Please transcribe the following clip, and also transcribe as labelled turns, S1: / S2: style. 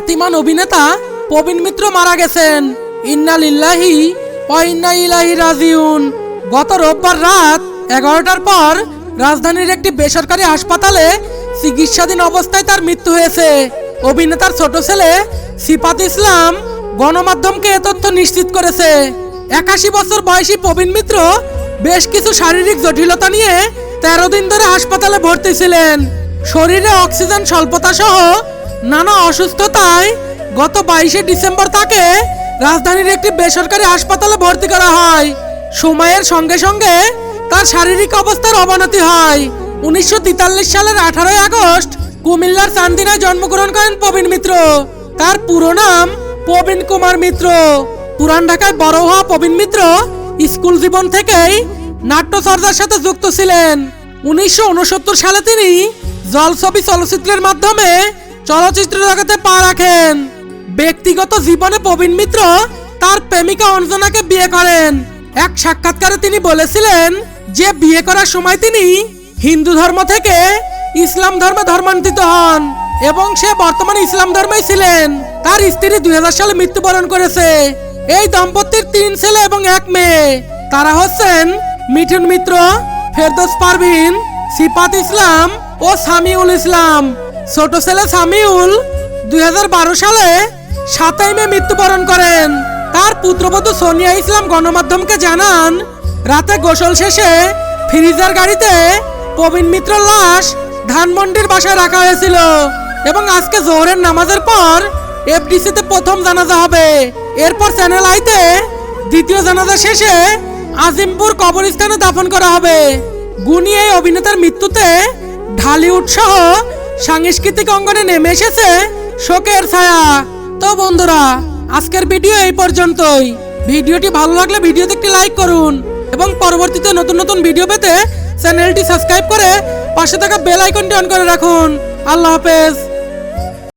S1: খ্যাতিমান অভিনেতা প্রবীণ মিত্র মারা গেছেন। ইন্না লিল্লাহি ইন্না ইলাহি রাজিউন। গত রোববার রাত এগারোটার পর রাজধানীর একটি বেসরকারি হাসপাতালে চিকিৎসাধীন অবস্থায় তার মৃত্যু হয়েছে। অভিনেতার ছোট ছেলে সিফাত ইসলাম গণমাধ্যমকে এ তথ্য নিশ্চিত করেছে। একাশি বছর বয়সী প্রবীণ মিত্র বেশ কিছু শারীরিক জটিলতা নিয়ে তেরো দিন ধরে হাসপাতালে ভর্তি ছিলেন। শরীরে অক্সিজেন স্বল্পতা সহ নানা অসুস্থতায় গত বাইশে ডিসেম্বর তাকে রাজধানীর একটি বেসরকারি হাসপাতালে ভর্তি করা হয়। সময়ের সঙ্গে সঙ্গে তার শারীরিক অবস্থার অবনতি হয়। উনিশশো তেতাল্লিশ সালের আঠারোই আগস্ট কুমিল্লার চান্দিনায় জন্মগ্রহণ করেন প্রবীণ মিত্র। তার পুরো নাম প্রবীণ কুমার মিত্র। পুরান ঢাকায় বড় হওয়া প্রবীণ মিত্র স্কুল জীবন থেকেই নাট্যচর্যার সাথে যুক্ত ছিলেন। উনিশশো উনসত্তর সালে তিনি জলছবি চলচ্চিত্রের মাধ্যমে চলচ্চিত্র জগতে পা রাখেন। ব্যক্তিগত জীবনে প্রবীণ মিত্র তার প্রেমিকা অঞ্জনাকে বিয়ে করেন। এক সাক্ষাৎকারে তিনি বলেছিলেন যে বিয়ে করার সময় তিনি হিন্দু ধর্ম থেকে ইসলাম ধর্মে ধর্মান্তরিত হন এবং সে বর্তমানে ইসলাম ধর্মেই ছিলেন। তার স্ত্রী দুই হাজার সালে মৃত্যুবরণ করেছে। এই দম্পতির তিন ছেলে এবং এক মেয়ে। তারা হচ্ছেন মিঠুন মিত্র, ফেরদৌস পারভিন, সিপাত ইসলাম ও সামিউল ইসলাম। ছোট ছেলে সামিউল দুই হাজার বারো সালে সাতাই মে মৃত্যুবরণ করেন। তার পুত্রবধূ সোনিয়া ইসলাম গণমাধ্যমকে জানান, রাতে গোসল শেষে ফ্রিজার গাড়িতে প্রবীণ মিত্র লাশ ধানমন্ডির বাসায় রাখা হয়েছিল এবং আজকে জোহরের নামাজের পর এফডিসিতে প্রথম জানাজা হবে। এরপর চ্যানেল আইতে দ্বিতীয় জানাজা শেষে আজিমপুর কবরস্থানে দাফন করা হবে। গুনি এই অভিনেতার মৃত্যুতে ঢালিউড সহ সাংস্কৃতিক অঙ্গনে নেমে এসেছে শোকের ছায়া। তো বন্ধুরা, আজকের ভিডিও এই পর্যন্তই। ভিডিওটি ভালো লাগলে ভিডিওতে একটি লাইক করুন এবং পরবর্তীতে নতুন নতুন ভিডিও পেতে চ্যানেলটি সাবস্ক্রাইব করে পাশে থাকা বেল আইকনটি অন করে রাখুন। আল্লাহ হাফেজ।